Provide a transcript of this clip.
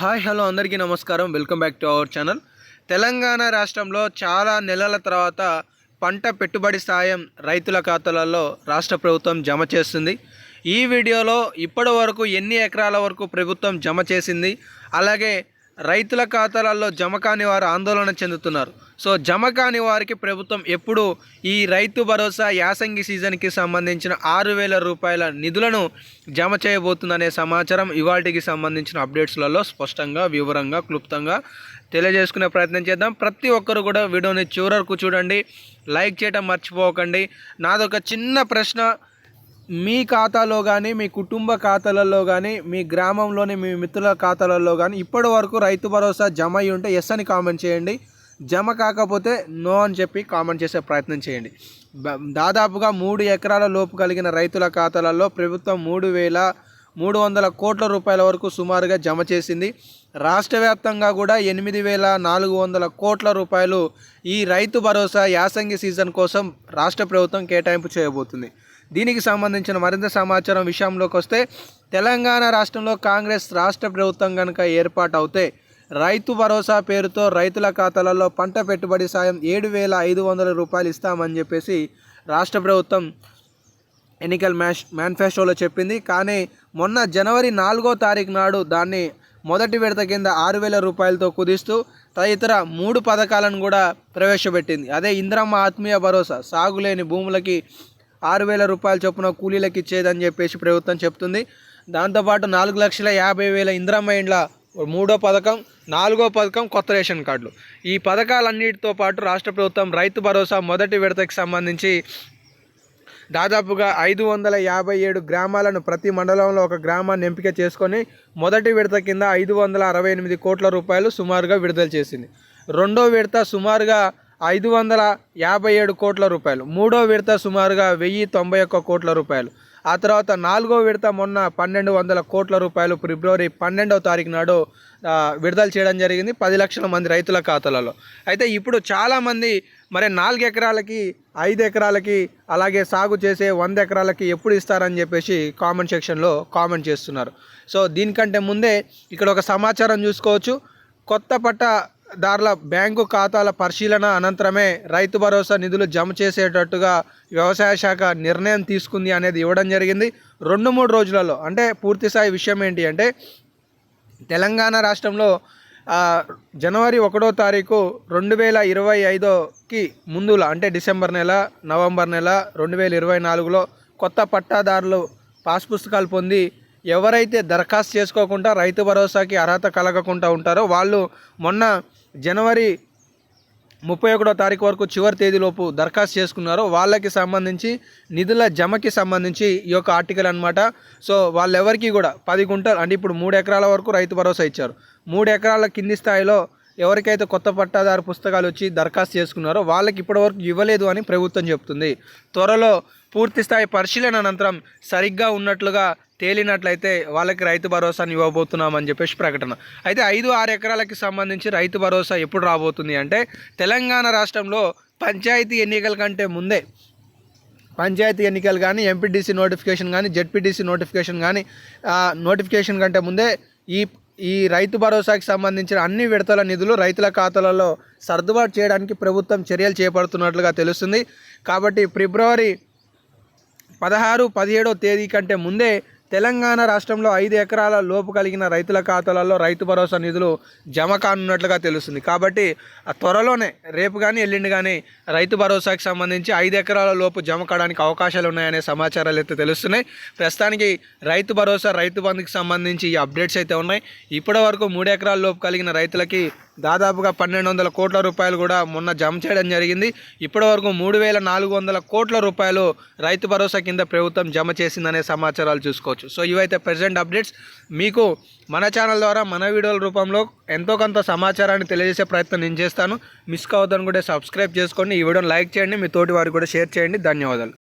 Hi hello అందరికీ నమస్కారం. Welcome back to our channel. Telangana రాష్ట్రంలో చాలా నెలల తర్వాత పంట పెట్టుబడి సాయం రైతుల ఖాతాలలో రాష్ట్ర ప్రభుత్వం జమ చేస్తుంది. ఈ వీడియోలో ఇప్పటి వరకు ఎన్ని ఎకరాల వరకు ప్రభుత్వం జమ చేసింది? అలాగే రైతుల ఖాతాలలో జమ కాని వారు ఆందోళన చెందుతున్నారు. సో జమ కాని వారికి ప్రభుత్వం ఎప్పుడు ఈ రైతు భరోసా యాసంగి సీజన్కి సంబంధించిన ఆరు వేల రూపాయల నిధులను జమ చేయబోతుందనే సమాచారం ఇవాటికి సంబంధించిన అప్డేట్స్లలో స్పష్టంగా వివరంగా క్లుప్తంగా తెలియజేసుకునే ప్రయత్నం చేద్దాం. ప్రతి ఒక్కరు కూడా వీడియోని చివరకు చూడండి. లైక్ చేయడం మర్చిపోకండి. నాదొక చిన్న ప్రశ్న. మీ ఖాతాలో కానీ మీ కుటుంబ ఖాతాలలో కానీ మీ గ్రామంలోని మీ మిత్రుల ఖాతాలలో కానీ ఇప్పటి వరకు రైతు భరోసా జమ అయి ఉంటే ఎస్ అని కామెంట్ చేయండి. జమ కాకపోతే నో అని చెప్పి కామెంట్ చేసే ప్రయత్నం చేయండి. దాదాపుగా మూడు ఎకరాల లోపు కలిగిన రైతుల ఖాతాలలో ప్రభుత్వం మూడు వేల మూడు వందల కోట్ల రూపాయల వరకు సుమారుగా జమ చేసింది. రాష్ట్ర వ్యాప్తంగా కూడా ఎనిమిది వేల నాలుగు వందల కోట్ల రూపాయలు ఈ రైతు భరోసా యాసంగి సీజన్ కోసం రాష్ట్ర ప్రభుత్వం కేటాయింపు చేయబోతుంది. దీనికి సంబంధించిన మరింత సమాచారం విషయంలోకి వస్తే తెలంగాణ రాష్ట్రంలో కాంగ్రెస్ రాష్ట్ర ప్రభుత్వం కనుక ఏర్పాటు అవుతే రైతు భరోసా పేరుతో రైతుల ఖాతాలలో పంట పెట్టుబడి సాయం ఏడు వేల ఐదు వందల రూపాయలు ఇస్తామని చెప్పేసి రాష్ట్ర ప్రభుత్వం ఎన్నికల మ్యాష్ మేనిఫెస్టోలో చెప్పింది. కానీ మొన్న జనవరి నాలుగో తారీఖు నాడు దాన్ని మొదటి విడత కింద ఆరు వేల రూపాయలతో కుదిస్తూ తదితర మూడు పథకాలను కూడా ప్రవేశపెట్టింది. అదే ఇంద్రమ్మ ఆత్మీయ భరోసా సాగులేని భూములకి ఆరు వేల రూపాయల చొప్పున కూలీలకు ఇచ్చేదని చెప్పేసి ప్రభుత్వం చెప్తుంది. దాంతోపాటు నాలుగు లక్షల యాభై వేల ఇందిరమ్మ ఇండ్ల మూడో పథకం నాలుగో పథకం కొత్త రేషన్ కార్డులు. ఈ పథకాలన్నిటితో పాటు రాష్ట్ర ప్రభుత్వం రైతు భరోసా మొదటి విడతకి సంబంధించి దాదాపుగా ఐదు వందల యాభై ఏడు గ్రామాలను ప్రతి మండలంలో ఒక గ్రామాన్ని ఎంపిక చేసుకొని మొదటి విడత కింద ఐదు వందల అరవై ఎనిమిది కోట్ల రూపాయలు సుమారుగా విడుదల చేసింది. రెండో విడత సుమారుగా ఐదు వందల యాభై ఏడు కోట్ల రూపాయలు. మూడో విడత సుమారుగా వెయ్యి తొంభై ఒక్క కోట్ల రూపాయలు. ఆ తర్వాత నాలుగో విడత మొన్న పన్నెండు వందల కోట్ల రూపాయలు. ఫిబ్రవరి పన్నెండవ తారీఖు నాడు విడుదల చేయడం జరిగింది పది లక్షల మంది రైతుల ఖాతాలలో. అయితే ఇప్పుడు చాలామంది మరి నాలుగు ఎకరాలకి ఐదు ఎకరాలకి అలాగే సాగు చేసే వంద ఎకరాలకి ఎప్పుడు ఇస్తారని చెప్పేసి కామెంట్ సెక్షన్లో కామెంట్ చేస్తున్నారు. సో దీనికంటే ముందే ఇక్కడ ఒక సమాచారం చూసుకోవచ్చు. కొత్త పట్ట దారుల బ్యాంకు ఖాతాల పరిశీలన అనంతరమే రైతు భరోసా నిధులు జమ చేసేటట్టుగా వ్యవసాయ శాఖ నిర్ణయం తీసుకుంది అనేది ఇవ్వడం జరిగింది. రెండు మూడు రోజులలో అంటే పూర్తి స్థాయి విషయం ఏంటి అంటే తెలంగాణ రాష్ట్రంలో జనవరి ఒకటో తారీఖు రెండు వేల ఇరవై ఐదోకి ముందుల అంటే డిసెంబర్ నెల నవంబర్ నెల రెండు వేల ఇరవై నాలుగులో కొత్త పట్టాదారులు పాస్ పుస్తకాలు పొంది ఎవరైతే దరఖాస్తు చేసుకోకుండా రైతు భరోసాకి అర్హత కలగకుండా ఉంటారో వాళ్ళు మొన్న జనవరి ముప్పై ఒకటో తారీఖు వరకు చివరి తేదీలోపు దరఖాస్తు చేసుకున్నారో వాళ్ళకి సంబంధించి నిధుల జమకి సంబంధించి ఈ యొక్క ఆర్టికల్ అనమాట సో వాళ్ళెవరికి కూడా పది గుంటలు అంటే ఇప్పుడు మూడు ఎకరాల వరకు రైతు భరోసా ఇచ్చారు. మూడు ఎకరాల కింది స్థాయిలో ఎవరికైతే కొత్త పట్టాదారు పుస్తకాలు వచ్చి దరఖాస్తు చేసుకున్నారో వాళ్ళకి ఇప్పటివరకు ఇవ్వలేదు అని ప్రభుత్వం చెప్తుంది. త్వరలో పూర్తి స్థాయి పరిశీలన అనంతరం సరిగ్గా ఉన్నట్లుగా తేలినట్లయితే వాళ్ళకి రైతు భరోసాని ఇవ్వబోతున్నామని చెప్పేసి ప్రకటన. అయితే ఐదు ఆరు ఎకరాలకి సంబంధించి రైతు భరోసా ఎప్పుడు రాబోతుంది అంటే తెలంగాణ రాష్ట్రంలో పంచాయతీ ఎన్నికల కంటే ముందే పంచాయతీ ఎన్నికలు కానీ ఎంపీటీసీ నోటిఫికేషన్ కానీ జెడ్పీటీసీ నోటిఫికేషన్ కానీ నోటిఫికేషన్ కంటే ముందే ఈ ఈ రైతు భరోసాకి సంబంధించిన అన్ని విడతల నిధులు రైతుల ఖాతాలలో సర్దుబాటు చేయడానికి ప్రభుత్వం చర్యలు చేపడుతున్నట్లుగా తెలుస్తుంది. కాబట్టి ఫిబ్రవరి పదహారు పదిహేడో తేదీ కంటే ముందే తెలంగాణ రాష్ట్రంలో ఐదు ఎకరాల లోపు కలిగిన రైతుల ఖాతాలలో రైతు భరోసా నిధులు జమ కానున్నట్లుగా తెలుస్తుంది. కాబట్టి ఆ త్వరలోనే రేపు కానీ ఎల్లుండి కానీ రైతు భరోసాకి సంబంధించి ఐదు ఎకరాల లోపు జమ కావడానికి అవకాశాలు ఉన్నాయనే సమాచారాలు అయితే తెలుస్తున్నాయి. ప్రస్తుతానికి రైతు భరోసా రైతు బంధుకి సంబంధించి ఈ అప్డేట్స్ అయితే ఉన్నాయి. ఇప్పటి వరకు మూడు ఎకరాల లోపు కలిగిన రైతులకి దాదాపుగా పన్నెండు వందల కోట్ల రూపాయలు కూడా మొన్న జమ చేయడం జరిగింది. ఇప్పటి వరకు మూడు వేల నాలుగు వందల కోట్ల రూపాయలు రైతు భరోసా కింద ప్రభుత్వం జమ చేసిందనే సమాచారాలు చూసుకోవచ్చు. సో ఇవైతే ప్రజెంట్ అప్డేట్స్ మీకు మన ఛానల్ ద్వారా మన వీడియోల రూపంలో ఎంతో కొంత సమాచారాన్ని తెలియజేసే ప్రయత్నం నేను చేస్తాను. మిస్ కావద్దని కూడా సబ్స్క్రైబ్ చేసుకోండి. ఈ వీడియోని లైక్ చేయండి. మీ తోటి వారికి కూడా షేర్ చేయండి. ధన్యవాదాలు.